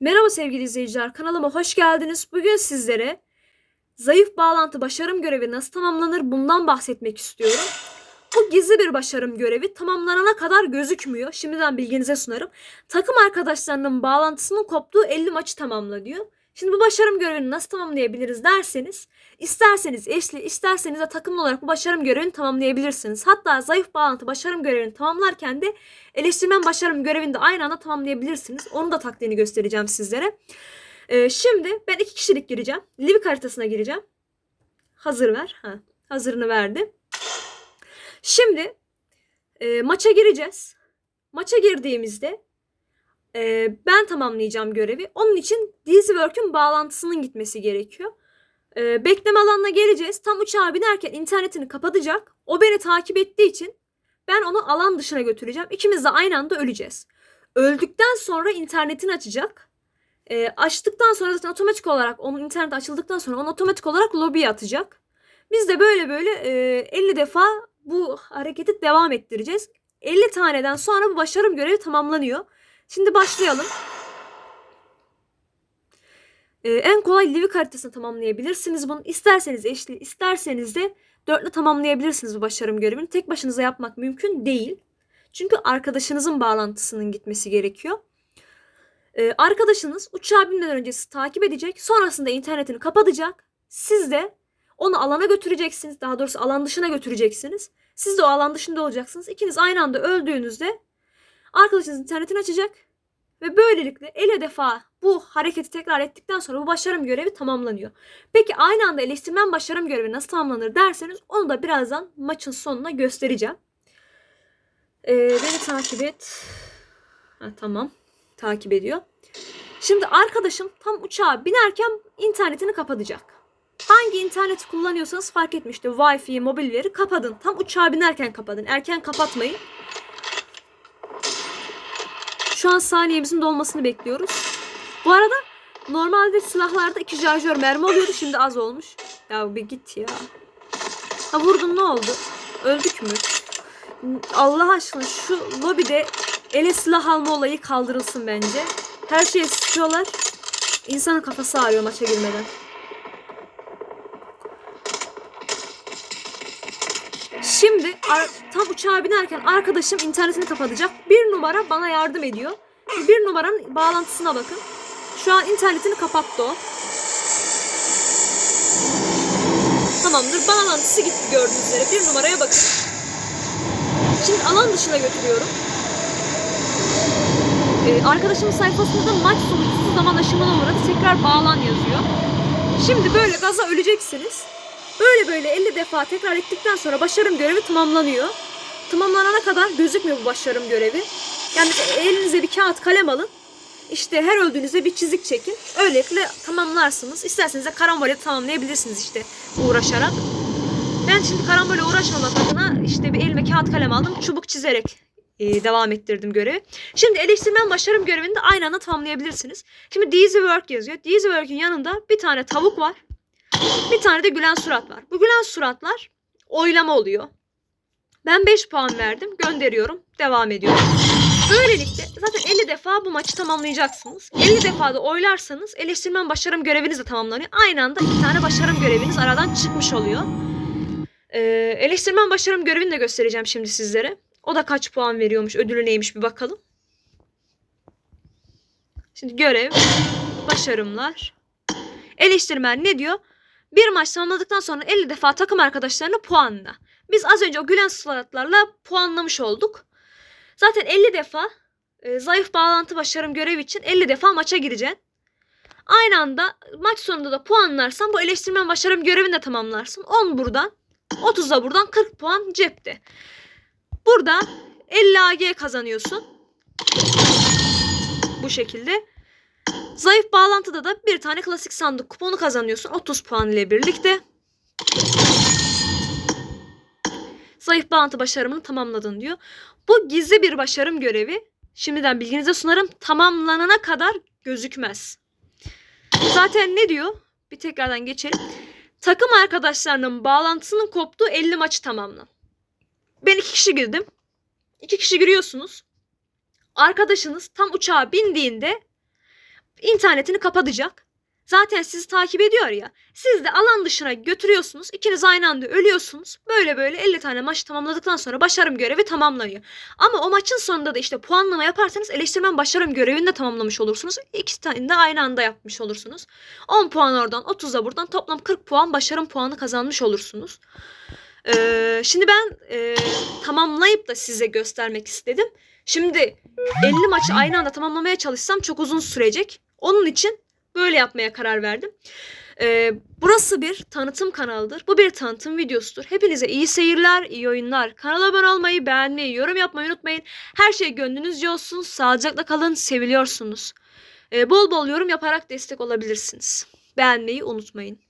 Merhaba sevgili izleyiciler, kanalıma hoş geldiniz. Bugün sizlere zayıf bağlantı başarım görevi nasıl tamamlanır bundan bahsetmek istiyorum. Bu gizli bir başarım görevi tamamlanana kadar gözükmüyor. Şimdiden bilginize sunarım. Takım arkadaşlarının bağlantısının koptuğu 50 maçı tamamla diyor. Şimdi bu başarım görevini nasıl tamamlayabiliriz derseniz, isterseniz eşli, isterseniz de takımlı olarak bu başarım görevini tamamlayabilirsiniz. Hatta zayıf bağlantı başarım görevini tamamlarken de eleştirmen başarım görevini de aynı anda tamamlayabilirsiniz. Onun da taktiğini göstereceğim sizlere. Ee, şimdi ben iki kişilik gireceğim. Livik haritasına gireceğim. Hazır ver. Ha, hazırını verdi. Şimdi e, maça gireceğiz. Maça girdiğimizde e, ben tamamlayacağım görevi. Onun için Dizwork'ün bağlantısının gitmesi gerekiyor. E, bekleme alanına geleceğiz. Tam uçağa binerken internetini kapatacak. O beni takip ettiği için ben onu alan dışına götüreceğim. İkimiz de aynı anda öleceğiz. Öldükten sonra internetini açacak. E, açtıktan sonra zaten otomatik olarak onun internet açıldıktan sonra onu otomatik olarak lobiye atacak. Biz de böyle böyle e, 50 defa bu hareketi devam ettireceğiz. 50 taneden sonra bu başarım görevi tamamlanıyor. Şimdi başlayalım. Ee, en kolay Livik haritasını tamamlayabilirsiniz bunu. İsterseniz eşli, isterseniz de dörtlü tamamlayabilirsiniz bu başarım görevini. Tek başınıza yapmak mümkün değil. Çünkü arkadaşınızın bağlantısının gitmesi gerekiyor. Ee, arkadaşınız uçağa binmeden önce takip edecek. Sonrasında internetini kapatacak. Siz de onu alana götüreceksiniz. Daha doğrusu alan dışına götüreceksiniz. Siz de o alan dışında olacaksınız. İkiniz aynı anda öldüğünüzde arkadaşınız internetini açacak. Ve böylelikle 50 defa bu hareketi tekrar ettikten sonra bu başarım görevi tamamlanıyor. Peki aynı anda eleştirmen başarım görevi nasıl tamamlanır derseniz onu da birazdan maçın sonuna göstereceğim. Ee, beni takip et. Ha, tamam. Takip ediyor. Şimdi arkadaşım tam uçağa binerken internetini kapatacak. Hangi interneti kullanıyorsanız fark etmişti. Wi-Fi, mobil veri kapatın. Tam uçağa binerken kapatın. Erken kapatmayın. Şu an saniyemizin dolmasını bekliyoruz. Bu arada normalde silahlarda iki şarjör mermi oluyordu. Şimdi az olmuş. Ya bir git ya. Ha vurdun ne oldu? Öldük mü? Allah aşkına şu lobide ele silah alma olayı kaldırılsın bence. Her şeye sıkıyorlar. İnsanın kafası ağrıyor maça girmeden. Şimdi ar- tam uçağa binerken arkadaşım internetini kapatacak. Bir numara bana yardım ediyor. Bir numaranın bağlantısına bakın. Şu an internetini kapattı o. Tamamdır. Bağlantısı gitti gördüğünüz üzere. Bir numaraya bakın. Şimdi alan dışına götürüyorum. Ee, arkadaşımın sayfasında da maç sonucusu zaman aşımına uğradı. Tekrar bağlan yazıyor. Şimdi böyle gaza öleceksiniz. Böyle böyle 50 defa tekrar ettikten sonra başarım görevi tamamlanıyor. Tamamlanana kadar gözükmüyor bu başarım görevi. Yani elinize bir kağıt kalem alın. İşte her öldüğünüzde bir çizik çekin. Öylelikle tamamlarsınız. İsterseniz de karambole tamamlayabilirsiniz işte uğraşarak. Ben şimdi karambole uğraşmamak adına işte bir elime kağıt kalem aldım. Çubuk çizerek e, devam ettirdim görevi. Şimdi eleştirmen başarım görevini de aynı anda tamamlayabilirsiniz. Şimdi Dizzy Work yazıyor. Dizzy Work'ün yanında bir tane tavuk var. Bir tane de gülen surat var. Bu gülen suratlar oylama oluyor. Ben 5 puan verdim. Gönderiyorum. Devam ediyorum. Böylelikle zaten 50 defa bu maçı tamamlayacaksınız. 50 defa da oylarsanız eleştirmen başarım göreviniz de tamamlanıyor. Aynı anda iki tane başarım göreviniz aradan çıkmış oluyor. Ee, eleştirmen başarım görevini de göstereceğim şimdi sizlere. O da kaç puan veriyormuş, ödülü neymiş bir bakalım. Şimdi görev, başarımlar. Eleştirmen ne diyor? Bir maç tamamladıktan sonra 50 defa takım arkadaşlarını puanla. Biz az önce o gülen suratlarla puanlamış olduk. Zaten 50 defa e, zayıf bağlantı başarım görevi için 50 defa maça gireceksin. Aynı anda maç sonunda da puanlarsan bu eleştirmen başarım görevini de tamamlarsın. 10 buradan, 30 da buradan 40 puan cepte. Burada 50 AG kazanıyorsun. Bu şekilde. Zayıf bağlantıda da bir tane klasik sandık kuponu kazanıyorsun 30 puan ile birlikte. Zayıf bağlantı başarımını tamamladın diyor. Bu gizli bir başarım görevi. Şimdiden bilginize sunarım. Tamamlanana kadar gözükmez. Zaten ne diyor? Bir tekrardan geçelim. Takım arkadaşlarının bağlantısının koptuğu 50 maçı tamamlan. Ben iki kişi girdim. İki kişi giriyorsunuz. Arkadaşınız tam uçağa bindiğinde internetini kapatacak. Zaten sizi takip ediyor ya. Siz de alan dışına götürüyorsunuz. İkiniz aynı anda ölüyorsunuz. Böyle böyle 50 tane maç tamamladıktan sonra başarım görevi tamamlanıyor. Ama o maçın sonunda da işte puanlama yaparsanız eleştirmen başarım görevini de tamamlamış olursunuz. İki tane de aynı anda yapmış olursunuz. 10 puan oradan 30 da buradan toplam 40 puan başarım puanı kazanmış olursunuz. Ee, şimdi ben e, tamamlayıp da size göstermek istedim. Şimdi 50 maçı aynı anda tamamlamaya çalışsam çok uzun sürecek. Onun için böyle yapmaya karar verdim. Ee, burası bir tanıtım kanalıdır. Bu bir tanıtım videosudur. Hepinize iyi seyirler, iyi oyunlar. Kanala abone olmayı, beğenmeyi, yorum yapmayı unutmayın. Her şey gönlünüzce olsun. Sağlıcakla kalın, seviliyorsunuz. Ee, bol bol yorum yaparak destek olabilirsiniz. Beğenmeyi unutmayın.